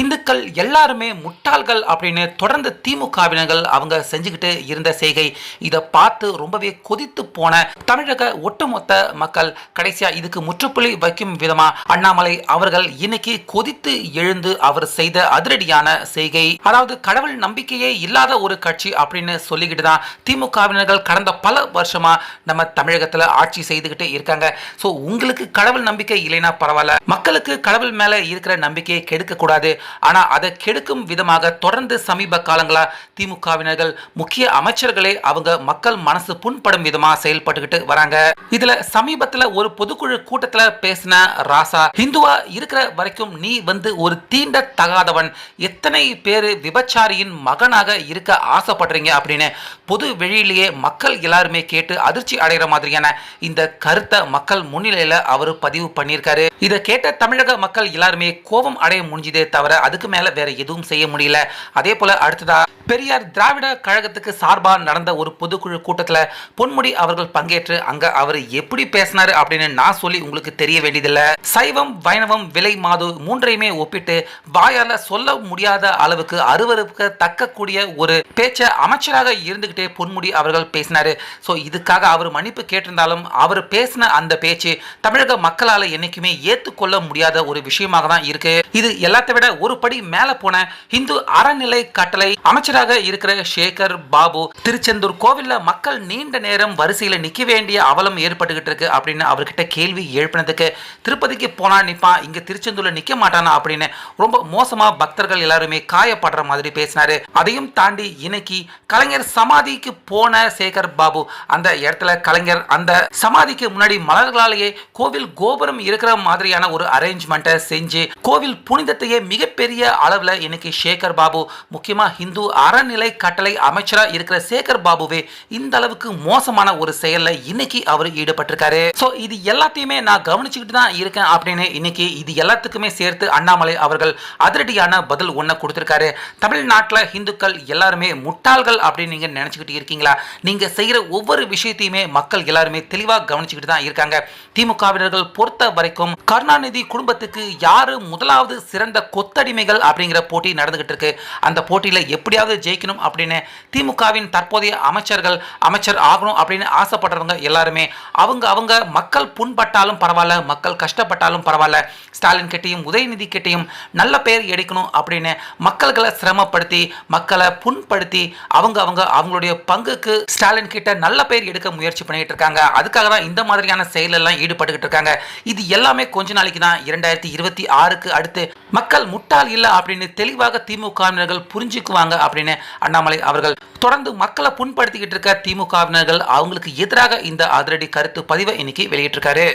இந்துக்கள் எல்லாருமே முட்டாள்கள் அப்படின்னு தொடர்ந்து திமுகவினர்கள் அவங்க செஞ்சுக்கிட்டு இருந்த செய்கை. இதை பார்த்து ரொம்பவே கொதித்து போன தமிழக ஒட்டுமொத்த மக்கள் கடைசியா இதுக்கு முற்றுப்புள்ளி வைக்கும் விதமா அண்ணாமலை அவர்கள் இன்னைக்கு கொதித்து எழுந்து அவர் செய்த அதிரடியான செய்கை. அதாவது கடவுள் நம்பிக்கையே இல்லாத ஒரு கட்சி அப்படின்னு சொல்லிக்கிட்டு தான் திமுகவினர்கள் கடந்த பல வருஷமா நம்ம தமிழகத்துல ஆட்சி செய்துகிட்டு இருக்காங்க. ஸோ உங்களுக்கு கடவுள் நம்பிக்கை இல்லைன்னா பரவாயில்ல. மக்களுக்கு கடவுள் மேல இருக்கிற நம்பிக்கையை கெடுக்க கூடாது ஆனால் அதை கெடுக்கும் விதமாக தொடர்ந்து சமீப காலங்களாக திமுகவினர்கள் முக்கிய அமைச்சர்களே அவங்க மக்கள் மனசு புண்படும் விதமாக செயல்பட்டுக்கிட்டு வராங்க. இதுல சமீபத்தில் ஒரு பொதுக்குழு கூட்டத்துல பேசின ராசா இந்துவா இருக்கிற வரைக்கும் நீ வந்து ஒரு தீண்ட தகாதவன். எத்தனை பேர் விபச்சாரியின் மகனாக இருக்க ஆசைப்படுறீங்க? அப்படின்னு பொது வெளியிலேயே மக்கள் எல்லாருமே கேட்டு அதிர்ச்சி அடைகிற மாதிரியான இந்த கருத்தை மக்கள் முன்னிலையில் அவர் பதிவு பண்ணியிருக்காரு. இதை கேட்ட தமிழக மக்கள் எல்லாருமே கோபம் அடைய முடிஞ்சதே தவிர அதுக்கு மேல வேற எதுவும் செய்ய முடியல. அதே போல அடுத்ததா பெரியார் திராவிட கழகத்துக்கு சார்பாக நடந்த ஒரு பொதுக்குழு கூட்டத்தில் பொன்முடி அவர்கள் பங்கேற்று அங்க அவர் எப்படி பேசினாரு அப்படின்னு நான் சொல்லி உங்களுக்கு தெரிய வேண்டியதில்லை. சைவம் வைணவம் விலை மாது மூன்றையுமே ஒப்பிட்டு வாயால சொல்ல முடியாத அளவுக்கு அருவருக்க தக்கக்கூடிய ஒரு பேச்ச அமைச்சராக இருந்துகிட்டே பொன்முடி அவர்கள் பேசினாரு. ஸோ இதுக்காக அவர் மன்னிப்பு கேட்டிருந்தாலும் அவர் பேசின அந்த பேச்சு தமிழக மக்களால் என்னைக்குமே ஏற்றுக்கொள்ள முடியாத ஒரு விஷயமாக தான் இருக்கு. இது எல்லாத்தை விட ஒரு படி மேல போன இந்து அறநிலை கட்டளை அமைச்சர் அமைச்சராக இருக்கிற சேகர் பாபு திருச்செந்தூர் கோவில்ல மக்கள் நீண்ட நேரம் வரிசையில நிக்க வேண்டிய அவலம் ஏற்பட்டுக்கிட்டு இருக்கு அப்படின்னு அவர்கிட்ட கேள்வி எழுப்பினதுக்கு திருப்பதிக்கு போனா நிப்பான் இங்க திருச்செந்தூர்ல நிக்க மாட்டானா அப்படின்னு ரொம்ப மோசமா பக்தர்கள் எல்லாருமே காயப்படுற மாதிரி பேசினாரு. அதையும் தாண்டி இன்னைக்கு கலைஞர் சமாதிக்கு போன சேகர் பாபு அந்த இடத்துல கலைஞர் அந்த சமாதிக்கு முன்னாடி மலர்களாலேயே கோவில் கோபுரம் இருக்கிற மாதிரியான ஒரு அரேஞ்ச்மெண்ட்டை செஞ்சு கோவில் புனிதத்தையே மிகப்பெரிய அளவில் இன்னைக்கு சேகர் பாபு முக்கியமாக ஹிந்து அறநிலை கட்டளை அமைச்சரா இருக்கிற சேகர் பாபுவே இந்த அளவுக்கு மோசமான ஒரு செயல்ல இன்னைக்கு அவர் ஈடுபட்டிருக்காரு. ஸோ இது எல்லாத்தையுமே நான் கவனிச்சுக்கிட்டு தான் இருக்கேன் அப்படின்னு இன்னைக்கு இது எல்லாத்துக்குமே சேர்த்து அண்ணாமலை அவர்கள் அதிரடியான பதில் ஒன்றை கொடுத்துருக்காரு. தமிழ்நாட்டுல இந்துக்கள் எல்லாருமே முட்டாள்கள் அப்படின்னு நீங்க நினச்சிக்கிட்டு இருக்கீங்களா? நீங்க செய்யற ஒவ்வொரு விஷயத்தையுமே மக்கள் எல்லாருமே தெளிவா கவனிச்சுக்கிட்டு தான் இருக்காங்க. திமுகவினர்கள் பொறுத்த வரைக்கும் கருணாநிதி குடும்பத்துக்கு யாரு முதலாவது சிறந்த கொத்தடிமைகள் அப்படிங்கிற போட்டி நடந்துகிட்டு இருக்கு. அந்த போட்டியில எப்படியாவது ஜெயிக்கணும் அப்படின்னு திமுகவின் தற்போதைய அமைச்சர்கள் அமைச்சர் ஆகணும் அப்படின்னு ஆசைப்படுறவங்க எல்லாருமே அவங்க அவங்க மக்கள் புண்பட்டாலும் பரவாயில்ல மக்கள் கஷ்டப்பட்டாலும் பரவாயில்ல ஸ்டாலின் கிட்டையும் உதயநிதி கிட்டையும் நல்ல பெயர் எடுக்கணும் அப்படின்னு மக்கள்களை சிரமப்படுத்தி மக்களை புண்படுத்தி அவங்க அவங்க அவங்களுடைய பங்குக்கு ஸ்டாலின் கிட்ட நல்ல பெயர் எடுக்க முயற்சி பண்ணிட்டு இருக்காங்க. அதுக்காக தான் இந்த மாதிரியான செயலெல்லாம் ஈடுபட்டுக்கிட்டு இருக்காங்க. இது எல்லாமே கொஞ்ச நாளைக்கு தான் இரண்டாயிரத்தி இருபத்தி ஆறுக்கு அடுத்து மக்கள் முட்டாள் இல்லை அப்படின்னு தெளிவாக திமுகவினர்கள் புரிஞ்சுக்குவாங்க அப்படின்னு அண்ணாமலை அவர்கள் தொடர்ந்து மக்களை புண்படுத்திக்கிட்டு இருக்க திமுகவினர்கள் அவங்களுக்கு எதிராக இந்த அதிரடி கருத்து பதிவை இன்னைக்கு வெளியிட்டிருக்காரு.